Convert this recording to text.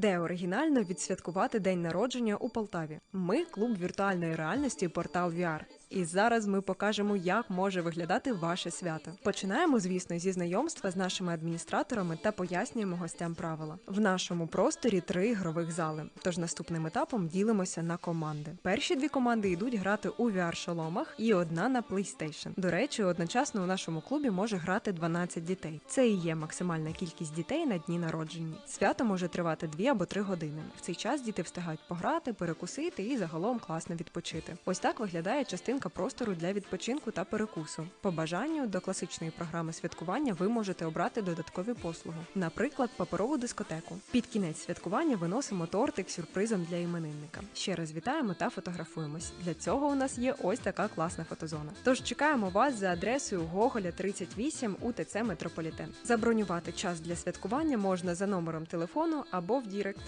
Де оригінально відсвяткувати день народження у Полтаві? Ми клуб віртуальної реальності портал VR. І зараз ми покажемо, як може виглядати ваше свято. Починаємо, звісно, зі знайомства з нашими адміністраторами та пояснюємо гостям правила. В нашому просторі три ігрових зали. Тож наступним етапом ділимося на команди. Перші дві команди йдуть грати у VR-шоломах і одна на PlayStation. До речі, одночасно у нашому клубі може грати 12 дітей. Це і є максимальна кількість дітей на дні народження. Свято може тривати 2 або 3 години. В цей час діти встигають пограти, перекусити і загалом класно відпочити. Ось так виглядає частинка простору для відпочинку та перекусу. По бажанню до класичної програми святкування ви можете обрати додаткові послуги, наприклад, паперову дискотеку. Під кінець святкування виносимо тортик сюрпризом для іменинника. Ще раз вітаємо та фотографуємось. Для цього у нас є ось така класна фотозона. Тож чекаємо вас за адресою Гоголя 38 УТЦ Метрополітен. Забронювати час для святкування можна за номером телефону або в Дірект.